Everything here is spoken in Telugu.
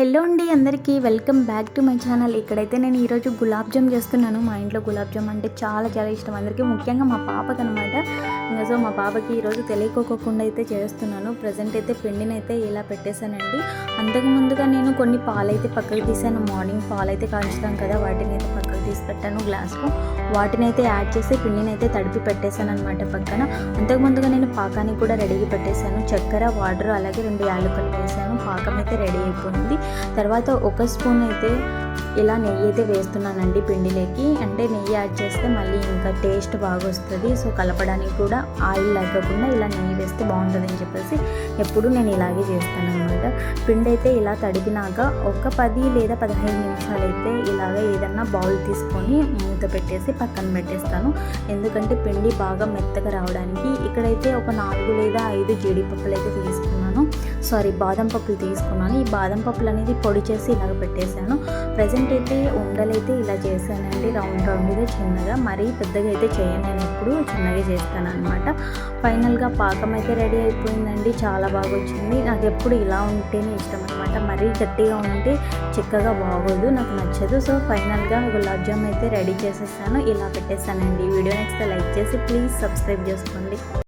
హలో అండి అందరికీ welcome back to my channel ఇక్కడైతే నేను ఈరోజు గులాబ్ జామ్ చేస్తున్నాను. మా ఇంట్లో గులాబ్ జామ్ అంటే చాలా చాలా ఇష్టం. అందరికీ ముఖ్యంగా మా పాపకి అనమాట సో మా పాపకి ఈరోజు తెలియకోకుండా అయితే చేస్తున్నాను. ప్రజెంట్ అయితే పిండిని అయితే ఇలా పెట్టేశానండి. అంతకు ముందుగా నేను కొన్ని పాలైతే పక్కకు తీసాను. మార్నింగ్ పాలైతే కాల్చుతాం కదా వాటిని అయితే పక్కకు తీసి పెట్టాను గ్లాస్లో వాటిని అయితే యాడ్ చేసి పిండిని అయితే తడిపి పెట్టేశాను అనమాట పక్కన. అంతకు ముందుగా నేను పాకానికి కూడా రెడీగా పెట్టేశాను. చక్కెర వాటర్ అలాగే రెండు యాలకులు వేసాను. పాకం అయితే రెడీ అయిపోయింది. తర్వాత ఒక స్పూన్ అయితే ఇలా నెయ్యి అయితే వేస్తున్నానండి పిండిలోకి. యాడ్ చేస్తే మళ్ళీ ఇంకా టేస్ట్ బాగా వస్తుంది సో కలపడానికి కూడా ఆయిల్ లేకుండా ఇలా నెయ్యి వేస్తే బాగుంటుంది అని చెప్పేసి ఎప్పుడు నేను ఇలాగే చేస్తాను అనమాట పిండి అయితే ఇలా తడిపినాక ఒక పది లేదా పదిహేను నిమిషాలు అయితే ఇలాగ ఏదన్నా బౌల్ తీసుకొని మూత పెట్టేసి పక్కన పెట్టేస్తాను. ఎందుకంటే పిండి బాగా మెత్తగా రావడానికి ఇక్కడైతే ఒక నాలుగు లేదా ఐదు జీడిపప్పులు అయితే తీసుకున్నాను. సారీ బాదం పప్పులు తీసుకున్నాను. ఈ బాదం పప్పులు అనేది పొడి చేసి ఇలాగ పెట్టేశాను. ప్రజెంట్ అయితే ఉండలైతే ఇలా చేశానండి రౌండ్ రౌండ్గా చిన్నగా మరీ పెద్దగా అయితే చేయను నేను ఎప్పుడు చిన్నగా చేస్తాను అనమాట ఫైనల్గా పాకం అయితే రెడీ అయిపోయిందండి. చాలా బాగా వచ్చింది. నాకు ఎప్పుడు ఇలా ఉంటేనే ఇష్టం అనమాట మరీ గట్టిగా ఉంటే చిక్కగా బాగోదు నాకు నచ్చదు. సో ఫైనల్గా గులాబ్ జామ్ అయితే రెడీ చేసేస్తాను ఇలా పెట్టేస్తానండి వీడియో నెక్స్ట్ లైక్ చేసి ప్లీజ్ సబ్స్క్రైబ్ చేసుకోండి.